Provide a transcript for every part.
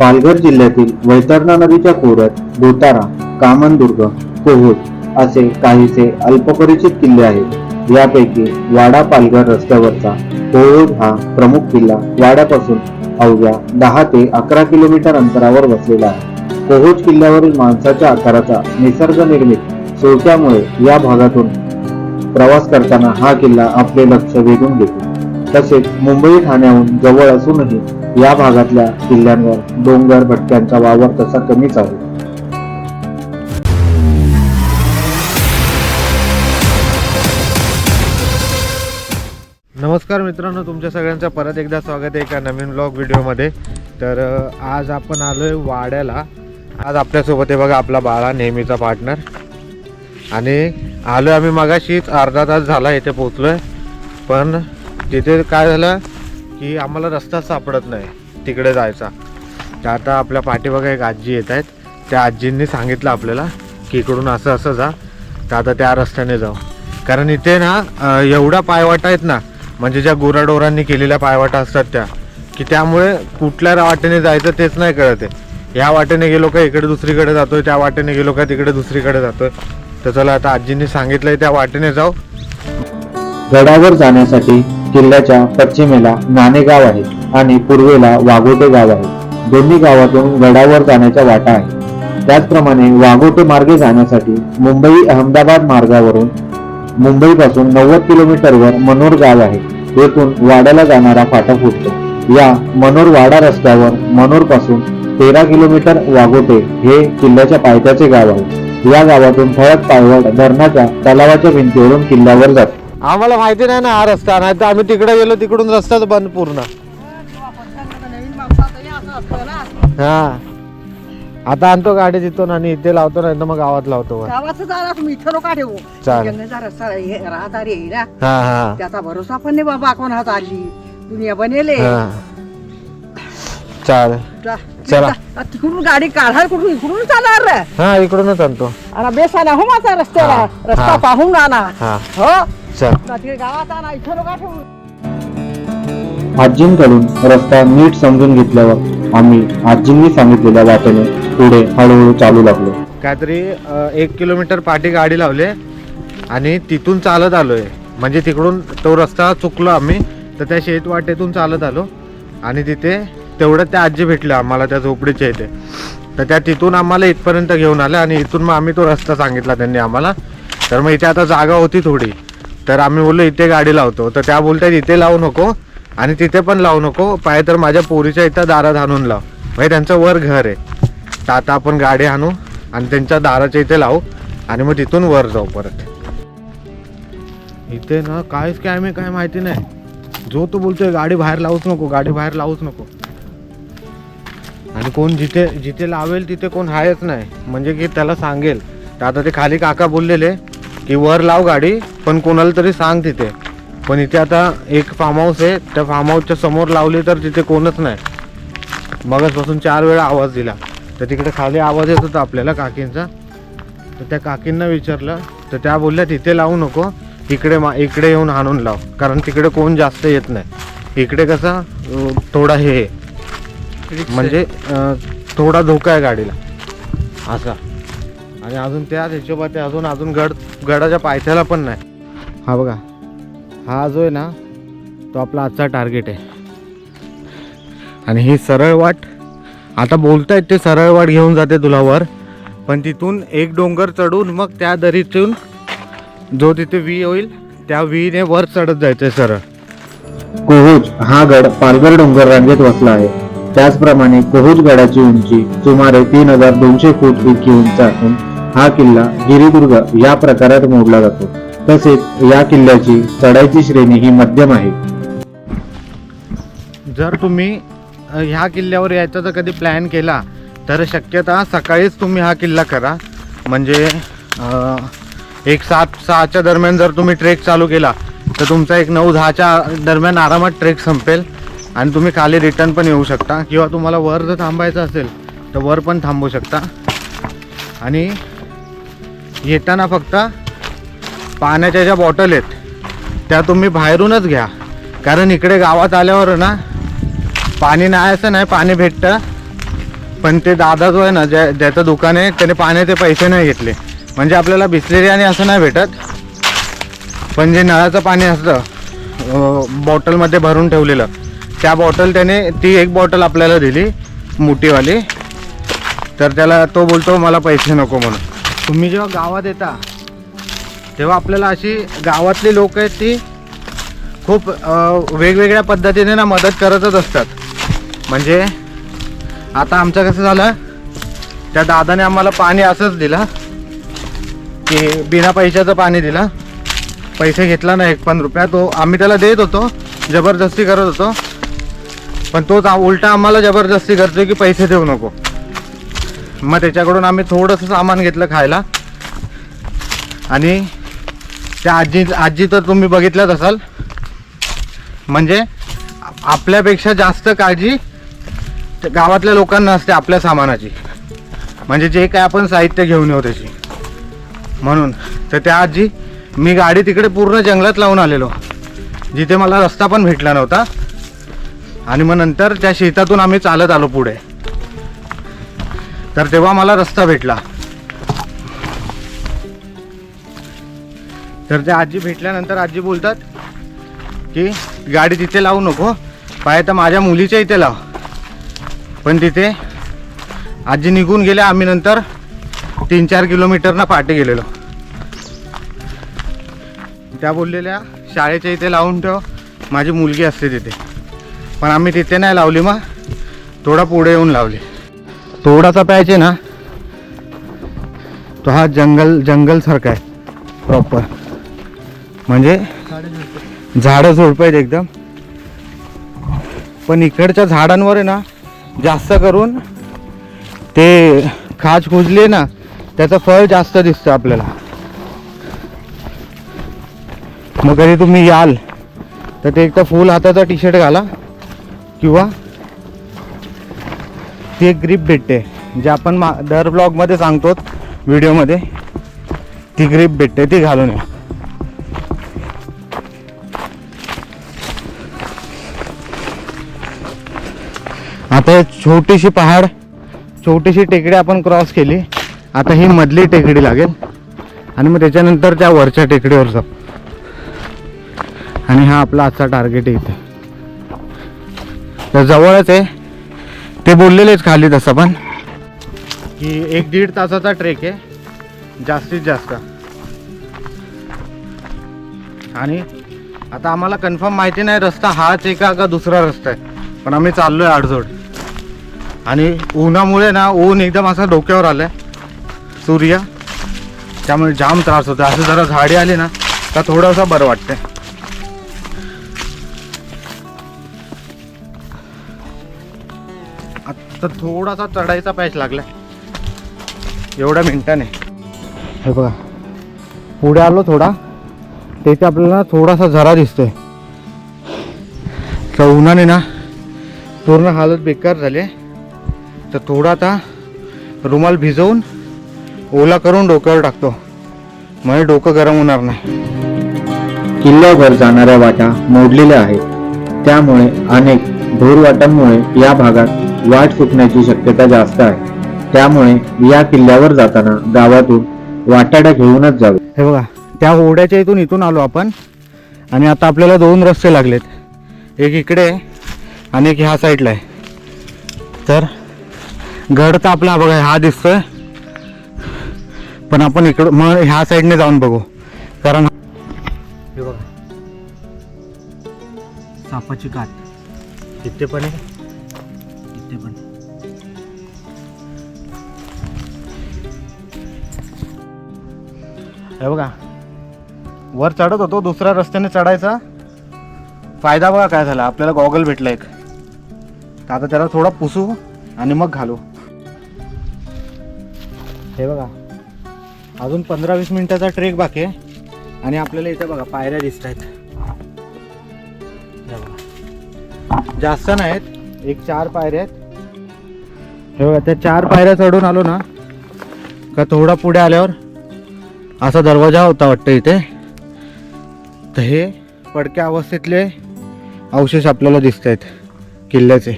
पालघर जिल्ह्यातील वैतरणा नदीच्या खोऱ्यात भोतारा कामनदुर्ग कोहोज असे काहीसे अल्पपरिचित किल्ले आहेत. यापैकी वाडा पालघर रस्त्यावरचा कोहोज हा प्रमुख किल्ला वाड्यापासून अवघ्या दहा ते अकरा किलोमीटर अंतरावर वसलेला आहे. कोहोज किल्ल्यावरील माणसाच्या आकाराचा निसर्ग निर्मित सोट्यामुळे या भागातून प्रवास करताना हा किल्ला आपले लक्ष वेधून घेतो. तसेच मुंबई ठाण्याहून जवळ असूनही या भागातल्या किल्ल्यांवर डोंगर भटक्यांचा वावर तसा कमीच आहे. नमस्कार मित्रांनो तुमच्या सगळ्यांचं परत एकदा स्वागत आहे एका नवीन ब्लॉग व्हिडिओमध्ये. तर आज आपण आलो आहे वाड्याला. आज आपल्यासोबत आहे बघा आपला बाळा नेहमीचा पार्टनर आणि आलो आम्ही मगाशीच अर्धा तास झाला इथे पोचलो आहे पण तिथे काय झालं? की आम्हाला रस्ता सापडत नाही तिकडे जायचा. तर आता आपल्या पाठीमागे एक आजी येत आहेत. त्या आजींनी सांगितलं आपल्याला की इकडून असं असं जा तर आता त्या रस्त्याने जाऊ. कारण इथे ना एवढ्या पायवाटा आहेत ना म्हणजे ज्या गुराडोरांनी केलेल्या पायवाटा असतात त्या की त्यामुळे कुठल्या वाटेने जायचं तेच नाही कळत आहे. ह्या वाटेने गेलो का इकडे दुसरीकडे जातोय त्या वाटेने गेलो का तिकडे दुसरीकडे जातोय. तर चला आता आजींनी सांगितलंय त्या वाटेने जाऊ. गडावर जाण्यासाठी किल्ल्याच्या पश्चिमेला नाणेगाव आहे आणि पूर्वेला वाघोटे गाव आहे. दोन्ही गावातून गडावर जाण्याच्या वाटा आहे त्याचप्रमाणे वाघोटे मार्गे जाण्यासाठी मुंबई अहमदाबाद मार्गावरून मुंबईपासून नव्वद किलोमीटरवर मनोर गाव आहे. येथून वाड्याला जाणारा फाटा फुटतो. या मनोर वाडा रस्त्यावर मनोरपासून तेरा किलोमीटर वाघोटे हे किल्ल्याच्या पायथ्याचे गाव आहे. या गावातून ठळक पायवड धरणाच्या तलावाच्या भिंतीवरून किल्ल्यावर जातो. आम्हाला माहिती नाही ना हा रस्ता नाही तर आम्ही तिकडे गेलो तिकडून रस्ताच बंद पूर्ण. हा. आता आणतो गाडी तिथून आणि इथे लावतो नाही तर मग गावात लावतो. वर. गावाचं जाणार तुम्ही इथं नका ठेवू. चालेल. गंगेचा रस्ता हे राहदारी आहे ना. हा हा. त्याचा भरोसा पण नाही बाबा कोणाचा आली दुनिया बनेले. हा. चालेल. जा- चला. जा- तिकडून गाडी काढाल कुठून इकडून चालणार रे? हा इकडूनच आणतो. आणि बेसाना हो माझा रस्त्याला. हा, रस्ता हा. पाहून आणा हा. हो. चल. आजींकडून रस्ता नीट समजून घेतल्यावर आम्ही आजींनी सांगितलेल्या वाटेने पुढे हळूहळू चालू लागलो. काहीतरी एक किलोमीटर पाठी गाडी लावले आणि तिथून चालत आलोय. म्हणजे तिकडून तो रस्ता चुकलो आम्ही तर त्या शेत वाटेतून चालत आलो. आणि तिथे तेवढं त्या आजी भेटल्या आम्हाला त्या झोपडीच्या इथे. तर त्या तिथून आम्हाला इथपर्यंत घेऊन आल्या आणि इथून मग आम्ही तो रस्ता सांगितला त्यांनी आम्हाला. तर मग इथे आता जागा होती थोडी. तर आम्ही बोललो इथे गाडी लावतो. तर त्या बोलतात इथे लावू नको आणि तिथे पण लावू नको. पाय तर माझ्या पोरीच्या इथं दारात आणून लाव. म्हणजे त्यांचं वर घर आहे. तर आता आपण गाडी आणू आणि त्यांच्या दाराच्या इथे लावू आणि मग तिथून वर जाऊ परत. इथे ना काय स्कॅम आहे काय माहिती नाही. जो तो बोलतोय गाडी बाहेर लावूच नको गाडी बाहेर लावूच नको. आणि कोण जिथे जिथे लावेल तिथे कोण आहेच नाही. म्हणजे की त्याला सांगेल. तर आता ते खाली काका बोललेले की वर लाव गाडी पण कोणाला तरी सांग तिथे. पण इथे आता एक फार्म हाऊस आहे त्या फार्म हाऊसच्या समोर लावली तर तिथे कोणच नाही. मगचपासून चार वेळा आवाज दिला. तर तिकडे खाली आवाज येत होता आपल्याला काकींचा. तर त्या काकींना विचारलं तर त्या बोलल्या तिथे लावू नको. इकडे मा इकडे येऊन आणून लाव. कारण तिकडे कोण जास्त येत नाही. इकडे कसा थोडा हे. म्हणजे थोडा धोका आहे गाडीला. असा. आणि अजून त्याच हिशोबात अजून अजून गड गडाच्या पायथ्याला पण नाही. हा बघा हा जो आहे ना तो आपला आजचा टार्गेट आहे. आणि ही सरळ वाट आता बोलतायत ते सरळ वाट घेऊन जाते तुला वर पण तिथून एक डोंगर चढून मग त्या दरीतून जो तिथे वी होईल त्या वीने वर चढत जायचंय सरळ. कोहुज हा गड पालघर डोंगर रांगेत वसला आहे. त्याचप्रमाणे कोहुज गडाची उंची सुमारे तीन हजार दोनशे फूट इतकी उंच असून हा किल्ला गिरिदुर्ग या प्रकारात मोडला जातो. तसेच या किल्ल्याची चढाईची श्रेणी ही मध्यम आहे. जर तुम्ही ह्या किल्ल्यावर यायचा जर कधी प्लॅन केला तर शक्यता सकाळीच तुम्ही हा किल्ला करा. म्हणजे एक सात सहाच्या दरम्यान जर तुम्ही ट्रेक चालू केला तर तुमचा एक नऊ दहाच्या दरम्यान आरामात ट्रेक संपेल. आणि तुम्ही खाली रिटर्न पण येऊ शकता. किंवा तुम्हाला वर जर थांबायचं असेल तर वर पण थांबू शकता. आणि येताना फक्त पाण्याच्या ज्या बॉटल आहेत त्या तुम्ही बाहेरूनच घ्या. कारण इकडे गावात आल्यावर ना पाणी नाही असं नाही पाणी भेटतं. पण ते दादा जो आहे ना ज्या ज्याचं दुकान आहे त्याने पाण्याचे पैसे नाही घेतले. म्हणजे आपल्याला बिसलेरी आणि असं नाही भेटत. पण जे नळाचं पाणी असतं बॉटलमध्ये भरून ठेवलेलं त्या बॉटल त्याने ती एक बॉटल आपल्याला दिली मोठीवाली. तर त्याला तो बोलतो मला पैसे नको म्हणून. तुम्ही जेव्हा गावात येता तेव्हा आपल्याला अशी गावातली लोक आहेत ती खूप वेगवेगळ्या पद्धतीने ना मदत करतच असतात. म्हणजे आता आमचं कसं झालं त्या दादाने आम्हाला पाणी असंच दिलं की बिना पैशाचं पाणी दिलं. पैसे घेतला ना एक पण रुपया तो आम्ही त्याला देत होतो जबरदस्ती करत होतो. पण तोच उलटा आम्हाला जबरदस्ती करतोय की पैसे देऊ नको. मग त्याच्याकडून आम्ही थोडंसं सामान घेतलं खायला. आणि त्या आजी आजी तर तुम्ही बघितल्याच असाल. म्हणजे आपल्यापेक्षा जास्त काळजी गावातल्या लोकांना असते आपल्या सामानाची. म्हणजे जे काय आपण साहित्य घेऊन येऊ त्याची. म्हणून तर त्या आजी मी गाडी तिकडे पूर्ण जंगलात लावून आलेलो. जिथे मला रस्ता पण भेटला नव्हता. आणि मग नंतर त्या शेतातून आम्ही चालत आलो पुढे. तर तेव्हा मला रस्ता भेटला. तर त्या आजी भेटल्यानंतर आजी बोलतात की गाडी तिथे लावू नको. पाय तर माझ्या मुलीच्या इथे लाव. पण तिथे आजी निघून गेले. आम्ही नंतर तीन चार किलोमीटरना पाटे गेलेलो. त्या बोललेल्या शाळेच्या इथे लावून ठेव. माझी मुलगी असते तिथे. पण आम्ही तिथे नाही लावली मग थोडा पुढे येऊन लावली. थोडासा प्यायचे ना? तो हा जंगल जंगलसारखा आहे. प्रॉपर म्हणजे झाडं झुडपं आहेत एकदम. पण इकडच्या झाडांवर आहे ना जास्त करून ते खाज खुजली ना त्याचं फळ जास्त दिसतं आपल्याला. मग कधी तुम्ही याल तर ते एक तर फुल हाताचा टी शर्ट घाला किंवा ती एक ग्रीप भेटते. जे आपण मा दर ब्लॉगमध्ये सांगतो व्हिडिओमध्ये ती ग्रीप भेटते ती घालून या. आता छोटीशी पहाड छोटीशी टेकडी आपण क्रॉस केली. आता ही मधली टेकडी लागेल. आणि मग त्याच्यानंतर त्या वरच्या टेकडीवर जाऊ. आणि हा आपला आजचा टार्गेट आहे इथे. तर जवळच आहे. ते बोललेलेच खाली तसं पण. की एक दीड तासाचा ट्रेक आहे. जास्तीत जास्त. आणि आता आम्हाला कन्फर्म माहिती नाही रस्ता हाच एका का दुसरा रस्ता आहे. पण आम्ही चाललोय आडजोड. आणि उन्हामुळे ना ऊन एकदम असं डोक्यावर आलंय. सूर्य. त्यामुळे जाम त्रास होतो असं जरा झाडी आली ना तर थोडंसं बरं वाटतंय. आता थोडासा चढायचा पॅच लागलाय. एवढ्या मिनटाने. हे बघा. पुढे आलो थोडा. तिथे आपल्याला थोडासा झरा दिसतोय. तर उन्हाने ना पूर्ण हालत बेकार झाली तर थोडा आता रुमाल भिजवून ओला करून डोक्यावर टाकतो. म्हणजे डोकं गरम होणार नाही. किल्ल्यावर जाणाऱ्या वाटा मोडलेल्या आहेत. त्यामुळे अनेक धूरवाटांमुळे या भागात वाट सुटण्याची शक्यता जास्त आहे. त्यामुळे या किल्ल्यावर जाताना गावातून वाटाड्या घेऊनच जावे. हे बघा त्या होड्याच्या इथून इथून आलो आपण. आणि आता आपल्याला दोन रस्ते लागलेत. एक इकडे आणि एक ह्या साईडला आहे. तर गड तर आपला बघा हा दिसतोय. पण आपण इकडं मग ह्या साईडने जाऊन बघू. कारण हे बघा सापाची कात. तिथे पण आहे इथे पण. हे बघा वर चढत होतो दुसऱ्या रस्त्याने चढायचा. फायदा बघा काय झाला आपल्याला गॉगल भेटला एक. आता त्याला थोडा पुसू आणि मग घालू. हे बघा अजून पंधरा वीस मिनिटाचा ट्रेक बाकी आहे. आणि आपल्याला इथे बघा पायऱ्या दिसत आहेत. जास्त नाहीत एक चार पायऱ्या आहेत. हे बघा त्या चार पायऱ्या चढून आलो ना का थोडा पुढे आल्यावर असा दरवाजा होता वाटतं इथे. तर हे पडक्या अवस्थेतले अवशेष आपल्याला दिसत आहेत किल्ल्याचे.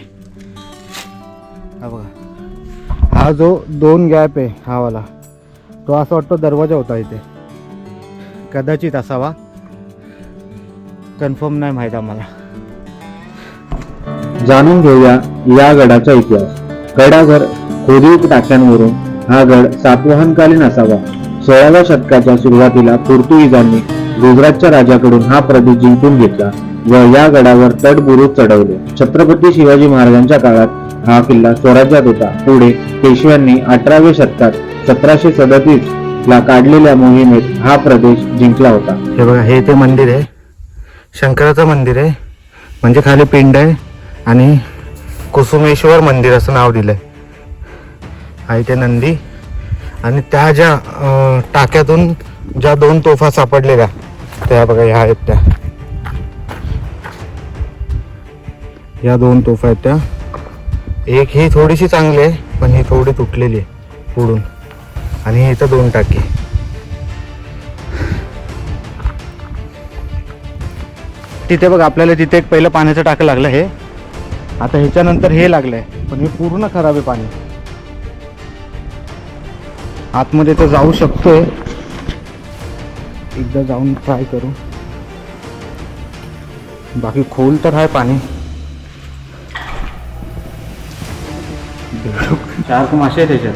हा बघा हा जो दोन गॅप आहे हा वाला तो असा वाटतो दरवाजा होता इथे. कदाचित असावा. कन्फर्म नाही माहीत आम्हाला. जाणून घेऊया या गडाचा इतिहास. गडाघर खोदीव टाक्यांवरून हा गड सातवाहनकालीन असावा. सोळाव्या शतकाच्या सुरुवातीला पोर्तुगीजांनी गुजरातच्या राजाकडून हा प्रदेश जिंकून घेतला व या गडावर तटबुरुज चढवले. छत्रपती शिवाजी महाराजांच्या काळात हा किल्ला स्वराज्यात होता. पुढे पेशव्यांनी अठराव्या शतकात सतराशे सदतीस ला काढलेल्या मोहिमेत हा प्रदेश जिंकला होता. हे बघा हे ते मंदिर आहे. शंकराचं मंदिर आहे. म्हणजे खाली पिंड आहे आणि कुसुमेश्वर मंदिर असं नाव दिलंय. आहे ते नंदी. आणि त्या ज्या टाक्यातून ज्या दोन तोफा सापडलेल्या त्या बघा ह्या आहेत त्या. या दोन तोफा आहेत त्या. एक ही थोडीशी चांगली आहे पण ही थोडी तुटलेली आहे पुढून. आणि हे इथं दोन टाके. तिथे बघ आपल्याला तिथे एक पहिलं पाण्याचं टाकं लागलं हे आता ह्याच्यानंतर हे लागलंय पण हे पूर्ण खराब आहे पाणी. आतमध्ये तर जाऊ शकतोय. एकदा जाऊन ट्राय करू. बाकी खोल तर आहे पाणी. चार मासे आहे त्याच्यात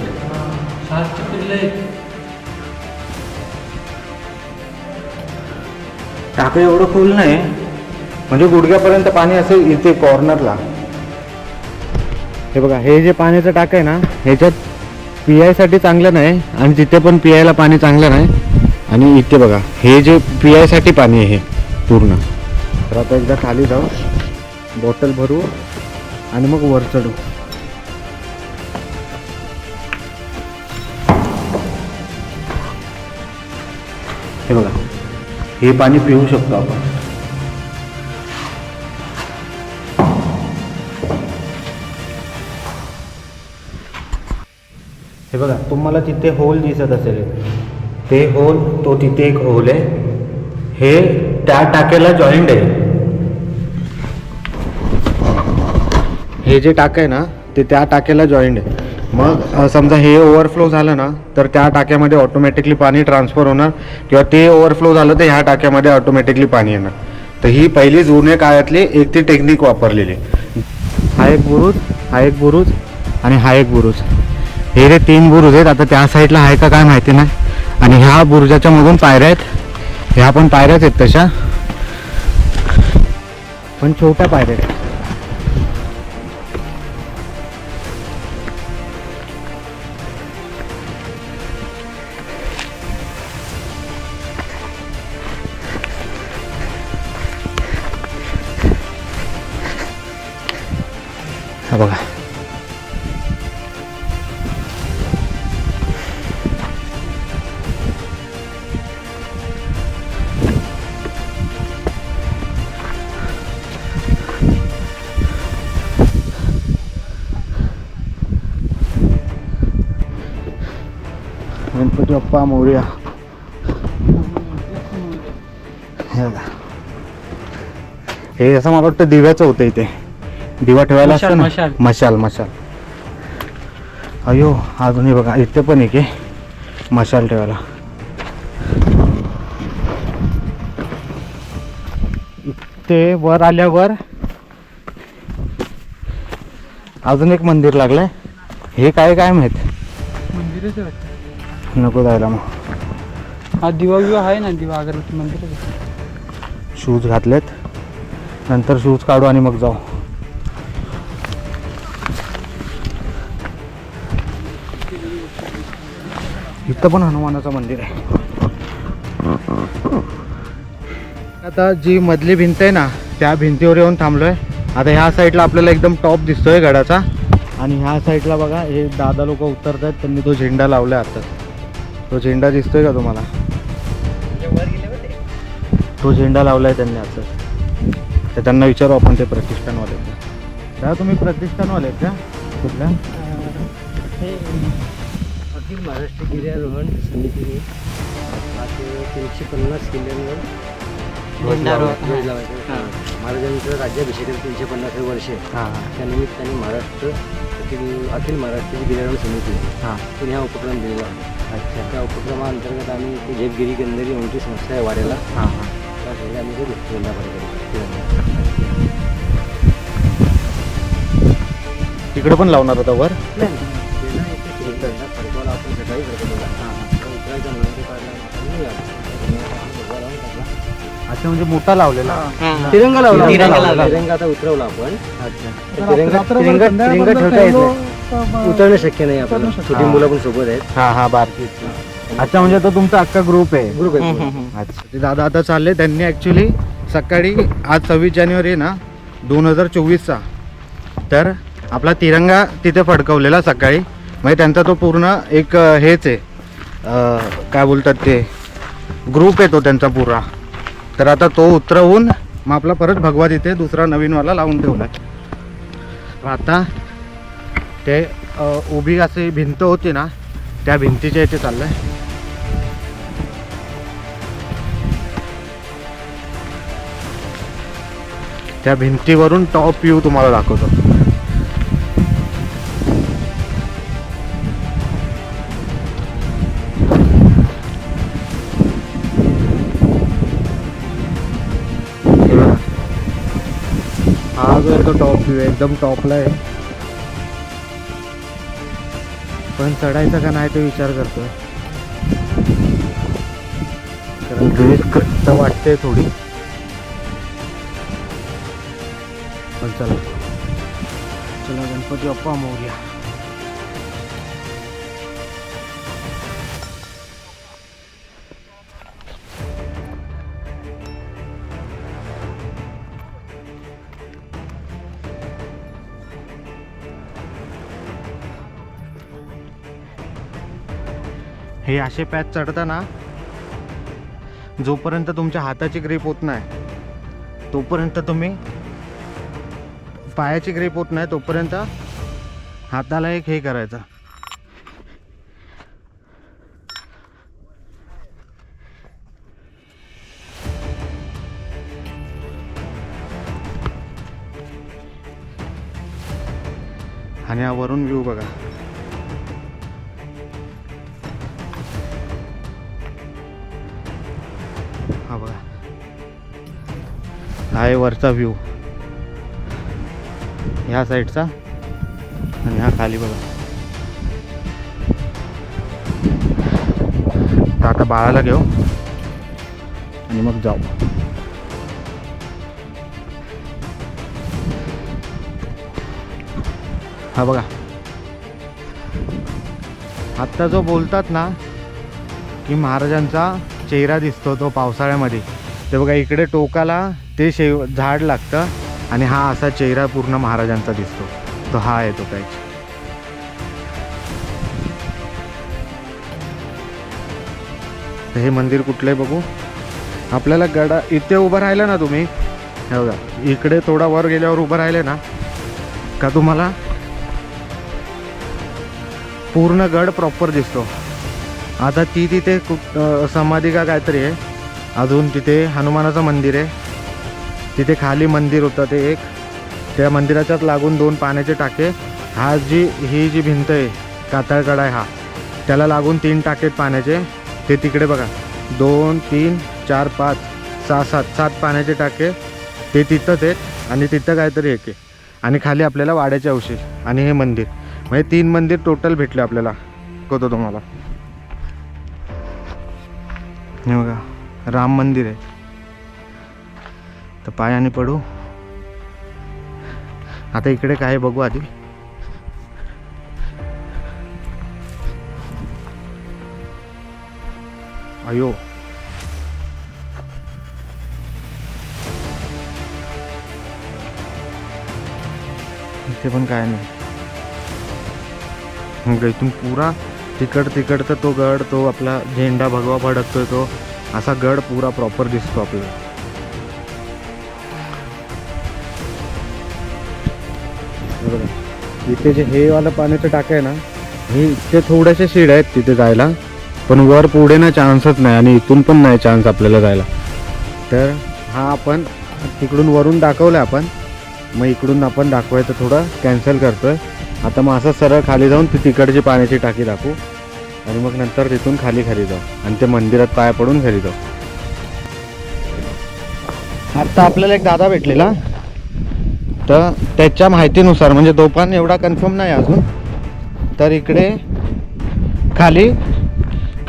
टाकं एवढं खोल नाही म्हणजे गुडघ्यापर्यंत पाणी असेल इथे कॉर्नरला हे बघा हे जे पाण्याचं टाक आहे ना ह्याच्यात पियायसाठी चांगलं नाही आणि तिथे पण पियायला पाणी चांगलं नाही. आणि इथे बघा हे जे पियायसाठी पाणी आहे हे पूर्ण. तर आता एकदा खाली जाऊ बॉटल भरू आणि मग वर चढू. हे बघा हे पाणी पिऊ शकतो आपण. बघा तुम्हाला तिथे होल दिसत असेल. ते होल तो तिथे एक होल आहे. हे त्या टाक्याला जॉईंट आहे. हे जे टाकं आहे ना ते त्या टाक्याला जॉईंट आहे. मग समजा हे ओव्हरफ्लो झालं ना तर त्या टाक्यामध्ये ऑटोमॅटिकली पाणी ट्रान्सफर होणार. किंवा ते ओव्हरफ्लो झालं तर ह्या टाक्यामध्ये ऑटोमॅटिकली पाणी येणार. तर ही पहिली जुन्या काळातली एक ती टेक्निक वापरलेली आहे. हा एक बुरुज हा एक बुरुज आणि हा एक बुरुज. हे रे तीन बुरुज आहेत. आता त्या साईडला आहे का काय माहिती नाही. आणि ह्या बुरुजाच्या मधून पायऱ्या आहेत. ह्या पण पायऱ्याच आहेत तशा. पण छोट्या पायऱ्या आहेत. गणपती बाप्पा मोर्या. हे असं मला वाटतं दिव्याचं होतं इथे. दिवा ठेवायला असतं ना? मशाल. मशाल अयो अजूनही बघा इथे पण एक आहे. मशाल ठेवायला. इथे वर आल्यावर अजून एक मंदिर लागलंय. हे काय काय माहीत? मंदिरच नको जायला मग. हा दिवा विवा आहे ना दिवा अगरबत्ती मंदिर शूज घातलेत. नंतर शूज काढू आणि मग जाऊ. इथं पण हनुमानाचं मंदिर आहे. आता जी मधली भिंत आहे ना त्या भिंतीवर येऊन थांबलोय. आता ह्या साईडला आपल्याला एकदम टॉप दिसतोय गडाचा. आणि ह्या साईडला बघा हे दादा लोक उतरत आहेत त्यांनी तो झेंडा लावलाय आता तो झेंडा दिसतोय का तुम्हाला? तो झेंडा लावलाय त्यांनी असं. तर त्यांना विचारू आपण ते प्रतिष्ठानवाले. त्या तुम्ही प्रतिष्ठानवाले आहेत का? कुठल्या? अखिल महाराष्ट्र गिर्यारोहण समितीने तीनशे पन्नास किल्ल्यांवर महाराजांचं राज्याभिषेक तीनशे पन्नास वर्ष त्यानिमित्ताने महाराष्ट्र अखिल अखिल महाराष्ट्र गिर्यारोहण समिती. हां. तिने हा उपक्रम दिलेला आहे. अच्छा. त्या उपक्रमाअंतर्गत आम्ही ते झेपगिरी गंधरी आमची संस्था आहे वाड्याला. हां हां. त्यासाठी आम्ही करू दोनदा पर्यंत तिकडे पण लावणार होता वर? नाही. अच्छा म्हणजे मोठा लावलेला. तिरंगा लावला. तिरंगा लावला. तिरंगा आता उतरवला आपण. अच्छा. तिरंगा तिरंगा तिरंगा ठेवता येत नाही. उतरणं शक्य नाही आपल्याला. छोटी हा. मुलं पण सोबत आहेत. हा हा बारकी अच्छा म्हणजे तो तुमचा अख्खा ग्रुप आहे. ग्रुप आहे पूर्ण. अच्छा ते दादा आता चालले. त्यांनी ॲक्च्युली सकाळी आज सव्वीस जानेवारी आहे ना दोन हजार चोवीसचा. तर आपला तिरंगा तिथे फडकवलेला सकाळी. म्हणजे त्यांचा तो पूर्ण एक अ, हेच आहे. अ, काय बोलतात ते? ग्रुप आहे तो त्यांचा पुरा. तर आता तो उतरवून मग आपला परत भगवा तिथे दुसरा नवीनवाला लावून ठेवला. आता ते उभी अशी भिंत होती ना त्या भिंतीच्या इथे चाललंय. त्या भिंतीवरून टॉप व्ह्यू तुम्हाला दाखवतो. आहे तो टॉप व्ह्यू आहे एकदम टॉपला आहे. पण चढायचा का नाही तो विचार करतोय. कारण वाटते थोडी. पण चला. चला गणपती अप्पा मोर्या हे असे पॅच चढताना जोपर्यंत तुमच्या हाताची ग्रीप होत नाही तोपर्यंत तुम्ही पायाची ग्रीप होत नाही तोपर्यंत हाताला एक हे करायचं. आणि हा वरून व्ह्यू बघा. हा आहे वरचा व्ह्यू ह्या साईडचा आणि हा खाली बघा. तर आता बाळाला घेऊ आणि मग जाऊ. हा बघा. आत्ता जो बोलतात ना की महाराजांचा चेहरा दिसतो तो पावसाळ्यामध्ये. ते बघा इकडे टोकाला ते शेव झाड लागतं आणि हा असा चेहरा पूर्ण महाराजांचा दिसतो. तो हा येतो तो पॅच हे मंदिर कुठलं आहे बघू? आपल्याला गडा इथे उभं राहिलं ना तुम्ही? हे बघा इकडे थोडा वर गेल्यावर उभं राहिले ना? का तुम्हाला? पूर्ण गड प्रॉपर दिसतो. आता ती तिथे कुठ समाधी का काहीतरी आहे? अजून तिथे हनुमानाचं मंदिर आहे. तिथे खाली मंदिर होतं ते एक. त्या मंदिराच्याच लागून दोन पाण्याचे टाके. हा जी ही जी भिंत आहे कातळकडा आहे हा. त्याला लागून तीन टाके आहेत पाण्याचे. ते तिकडे बघा. दोन तीन चार पाच सहा सात. सात पाण्याचे टाके. ते तिथंच आहेत आणि तिथं काहीतरी एक आहे. आणि खाली आपल्याला वाड्याचे अवशेष आणि हे मंदिर. म्हणजे तीन मंदिर टोटल भेटले आपल्याला. कळतो तुम्हाला? हे बघा. राम मंदिर आहे. तर पायाने पडू. आता इकडे काय बघू आधी. अयो. इथे पण काय नाही. मग इथून पुरा तिकड तिकडचा तो गड तो आपला झेंडा भगवा फडकतोय तो. असा गड पुरा प्रॉपर दिसतो आपल्याला. इथे जे हे वाला पाण्याचं टाकं आहे ना हे इतके थोड्याशा शिड आहेत तिथे जायला पण वर पुढे ना चान्सच नाही आणि इथून पण नाही चान्स आपल्याला जायला. तर हा आपण तिकडून वरून दाखवलं आपण. मग इकडून आपण दाखवायचं थोडं कॅन्सल करतोय. आता मग असं सरळ खाली जाऊन ती तिकडची पाण्याची टाकी दाखवू. आणि मग नंतर तिथून खाली घरी जाऊ. आणि ते मंदिरात पाया पडून घरी जाऊ. आता आपल्याला एक दादा भेटलेला. तर त्याच्या माहितीनुसार म्हणजे तो पण एवढा कन्फर्म नाही अजून तर इकडे खाली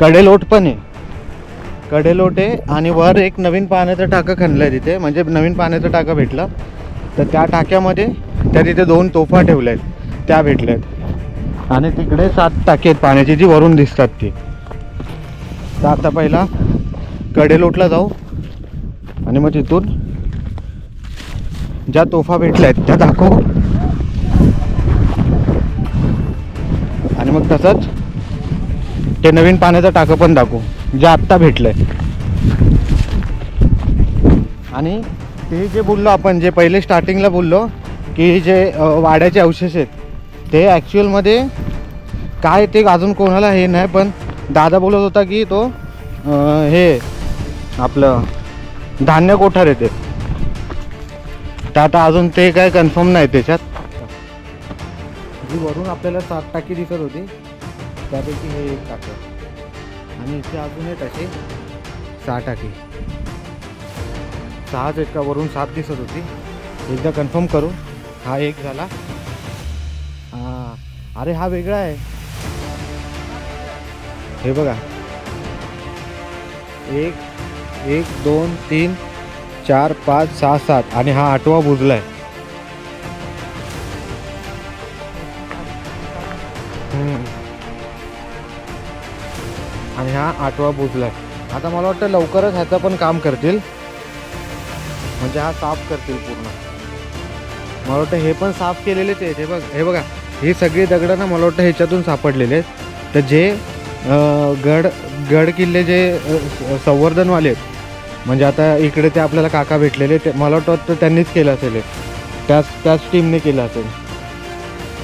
कडेलोट पण आहे. कडेलोट आहे आणि वर एक नवीन पाण्याचं टाकं खणलं आहे तिथे म्हणजे नवीन पाण्याचं टाकं भेटलं. तर त्या टाक्यामध्ये त्या तिथे दोन तोफा ठेवल्या आहेत त्या भेटल्या आहेत आणि तिकडे सात टाके आहेत पाण्याची जी वरून दिसतात ती. तर आता पहिला कडेलोटला जाऊ. आणि मग तिथून ज्या तोफा भेटल्या आहेत त्या दाखवू. आणि मग तसंच ते नवीन पाण्याचं टाकं पण दाखवू जे आत्ता भेटलंय. आणि ते जे बोललो आपण जे पहिले स्टार्टिंगला बोललो की जे वाड्याचे अवशेष आहेत ते ॲक्च्युअलमध्ये काय ते अजून कोणाला हे नाही पण दादा बोलत होता की तो हे आपलं धान्य कोठार येते टाटा आता अजून ते काय कन्फर्म नाही त्याच्यात. जी वरून आपल्याला सात टाकी दिसत होती त्यापैकी हे एक टाकं. आणि इथे अजून एक असे सहा टाकी. सहाच एका वरून सात दिसत होती. एकदा कन्फर्म करू हा एक झाला. हा अरे हा वेगळा आहे. हे बघा. एक एक दोन तीन चार पाच सहा सात आणि हा आठवा बुजला आहे आणि हा आठवा बुजला आहे आता मला वाटतं लवकरच ह्याचं पण काम करतील. म्हणजे हा साफ करतील पूर्ण. मला वाटतं हे पण साफ केलेलेच आहेत. हे बघ हे बघा. ही सगळी दगडं ना मला वाटतं ह्याच्यातून सापडलेले आहेत. तर जे गड गड किल्ले जे संवर्धनवाले आहेत म्हणजे आता इकडे ते आपल्याला काका भेटलेले ते मला वाटतं त्यांनीच केलं असेल त्याच त्याच टीमने केलं असेल.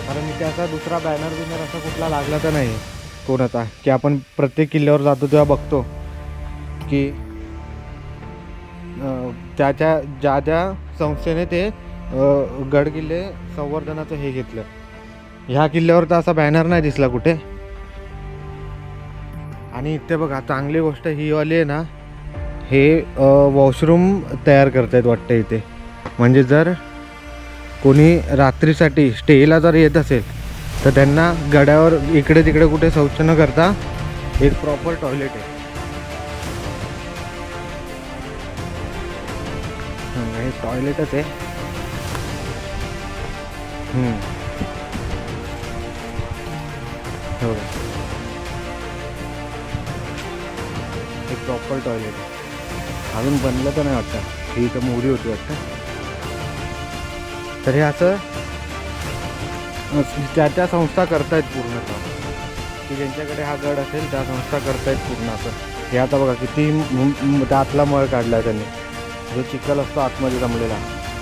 कारण इथे असा दुसरा बॅनर बिनर असा कुठला लागला तर नाही कोणाचा. की आपण प्रत्येक किल्ल्यावर जातो तेव्हा बघतो की त्याच्या ज्या ज्या संस्थेने ते गड किल्ले संवर्धनाचं हे घेतलं. ह्या किल्ल्यावर तर असा बॅनर नाही दिसला कुठे. आणि इथे बघा चांगली गोष्ट ही वाली आहे ना हे वॉशरूम तयार करतायत वाटतं इथे. म्हणजे जर कोणी रात्रीसाठी स्टेला जर येत असेल तर त्यांना गड्यावर इकडे तिकडे कुठे शौच न करता एक प्रॉपर टॉयलेट आहे. हे टॉयलेटच आहे. हो. एक प्रॉपर टॉयलेट आहे. अजून बनलं तर नाही वाटतं. ही तर मोडी होती वाटतं. तर हे असं त्या त्या संस्था करतायत पूर्णतः की ज्यांच्याकडे हा गड असेल त्या संस्था करतायत पूर्ण असं हे आता बघा किती म- त्यातला मळ काढला त्यांनी. जो चिखल असतो आतमध्ये जमलेला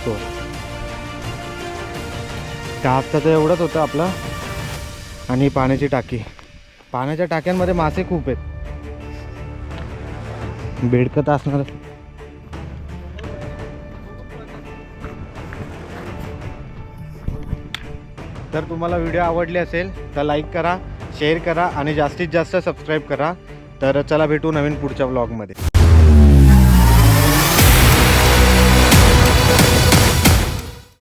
तो. त्या हातचा तर एवढंच होतं आपला. आणि पाण्याची टाकी. पाण्याच्या टाक्यांमध्ये मासे खूप आहेत. बेडकत असणार तर तुम्हाला व्हिडिओ आवडले असेल तर लाईक करा शेअर करा आणि जास्तीत जास्त सबस्क्राईब करा. तर चला भेटू नवीन पुढच्या ब्लॉगमध्ये